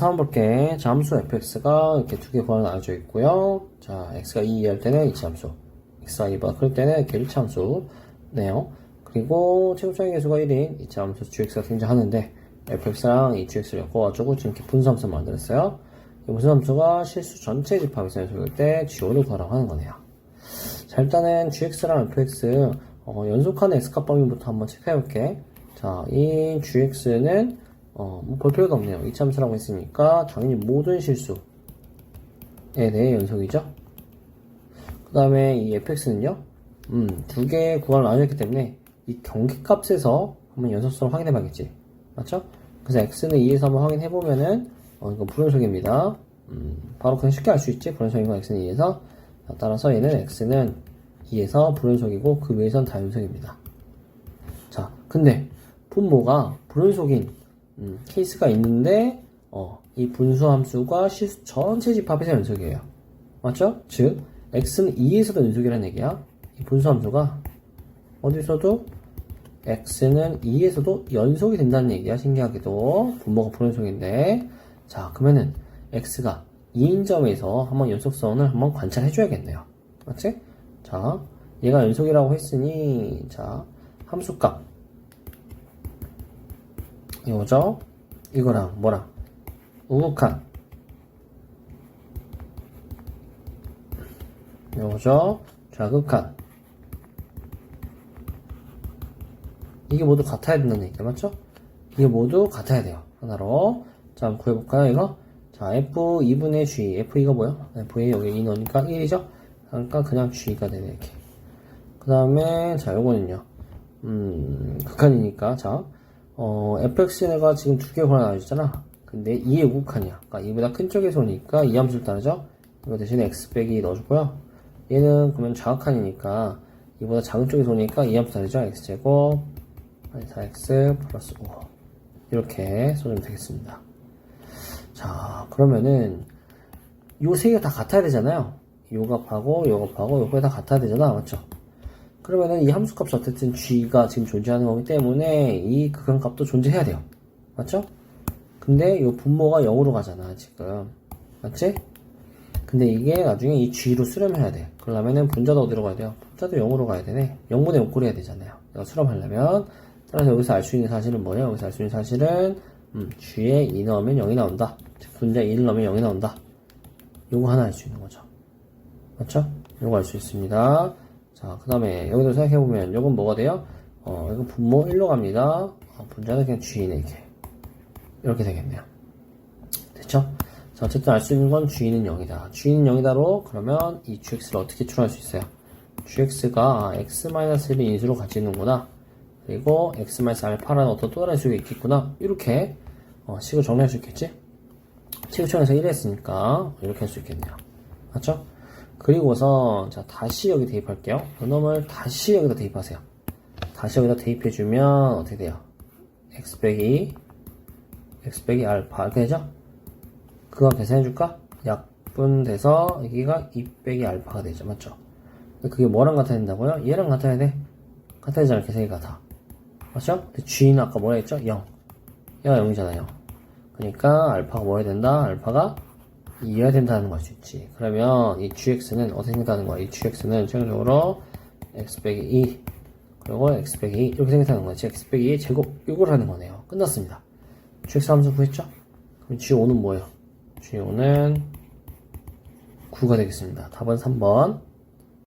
x 한번 볼게. 잠수 fx가 이렇게 두 개 구하로 나눠져 있고요. 자, x가 2할 때는 이치 함수. x가 2보다 클 때는 이렇게 1차 함수네요. 그리고 최고차의 개수가 1인 이치 함수 gx가 등장하는데 fx랑 이 gx를 엮어가지고 지금 이렇게 분수함수 만들었어요. 이 분수함수가 실수 전체 집합에서 연속일 때 g5를 구하라고 하는 거네요. 자, 일단은 gx랑 fx 어, 연속하는 x값 범위부터 한번 체크해볼게. 자, 이 gx는 어, 뭐볼 필요가 없네요. 이참수라고 했으니까 당연히 모든 실수에 대해 연속이죠. 그 다음에 이 fx는요, 음, 두 개의 구간을 나눠졌기 때문에 이 경계값에서 한번 연속성을 확인해 봐야겠지. 맞죠? 그래서 x는 2에서 한번 확인해 보면은, 어, 이거 불연속입니다. 음, 바로 그냥 쉽게 알 수 있지. 불연속인 건 x는 2에서. 따라서 얘는 x는 2에서 불연속이고 그 외에선 다 연속입니다. 자, 근데 분모가 불연속인 음, 케이스가 있는데 어, 이 분수 함수가 실수 전체 집합에서 연속이에요. 맞죠? 즉 x는 2에서도 연속이라는 얘기야. 이 분수 함수가 어디서도 x는 2에서도 연속이 된다는 얘기야. 신기하게도 분모가 불연속인데 자 그러면은 x가 2인 점에서 한번 연속성을 한번 관찰해 줘야겠네요. 맞지? 자 얘가 연속이라고 했으니 자 함수값 이거죠? 이거랑 뭐랑 우극한 이거죠? 좌극한 이게 모두 같아야 된다는 얘기죠 맞죠? 이게 모두 같아야 돼요 하나로 자 한번 구해볼까요 이거? 자 f 2분의 g f 이거 뭐요? f에 여기 2 넣으니까 1이죠? 그러니까 그냥 g가 되네 이렇게 그 다음에 자 요거는요 음 극한이니까 자 어, fx가 지금 두개 골라 나와있잖아. 근데 2의 우극한이야. 그러니까 2보다 큰 쪽에서 오니까 이 함수를 따르죠? 이거 대신에 x 빼기 넣어주고요. 얘는 그러면 좌극한이니까 2보다 작은 쪽에서 오니까 이 함수 따르죠? x제곱 4x 플러스 5 이렇게 써주면 되겠습니다. 자 그러면은 요 세개다 같아야 되잖아요. 요 값하고 요 값하고 요거 다 같아야 되잖아. 맞죠? 그러면은 이 함수값이 어쨌든 g가 지금 존재하는 거기 때문에 이 극한값도 존재해야 돼요. 맞죠? 근데 이 분모가 0으로 가잖아, 지금. 맞지? 근데 이게 나중에 이 g로 수렴해야 돼. 그러려면은 분자도 어디로 가야 돼요? 분자도 0으로 가야 되네. 0분의 0꼴 해야 되잖아요. 이거 수렴하려면. 따라서 여기서 알 수 있는 사실은 뭐예요? 여기서 알 수 있는 사실은, 음, g에 2 넣으면 0이 나온다. 즉, 분자 2를 넣으면 0이 나온다. 요거 하나 알 수 있는 거죠. 맞죠? 요거 알 수 있습니다. 자, 그 다음에 여기도 생각해보면 이건 뭐가 돼요? 어, 이건 분모 1로 갑니다. 어, 분자는 그냥 G네, 이렇게. 이렇게 되겠네요. 됐죠? 자, 어쨌든 알 수 있는 건 G는 0이다. G는 0이다로 그러면 이 GX를 어떻게 추론할 수 있어요? GX가 X-1의 인수로 같이 있는구나. 그리고 X-알파라는 어떤 또 다른 수가 있겠구나. 이렇게 어, 식을 정리할 수 있겠지? 식구청에서 1 했으니까 이렇게 할 수 있겠네요. 맞죠? 그리고서 자 다시 여기 대입할게요. 그놈을 다시 여기다 대입하세요. 다시 여기다 대입해주면 어떻게 돼요? x 빼기 x 빼기 알파 이렇게 되죠? 그거 계산해줄까? 약분돼서 여기가 2 빼기 알파가 되죠. 맞죠? 그게 뭐랑 같아야 된다고요? 얘랑 같아야 돼. 같아야 되잖아. 계산이 같아. 맞죠? g는 아까 뭐라 했죠? 0. 얘가 0이잖아요. 그러니까 알파가 뭐야 된다? 알파가 이해야 된다는 걸 수 있지. 그러면 이 gx는 어떻게 생긴다는 거야? 이 gx는 최종적으로 x 빼기 2 그리고 x 빼기 2 이렇게 생긴다는 거지. x 빼기 2 제곱 이걸 하는 거네요. 끝났습니다. gx 함수 구했죠? 그럼 g5는 뭐예요? g5는 9가 되겠습니다. 답은 3번.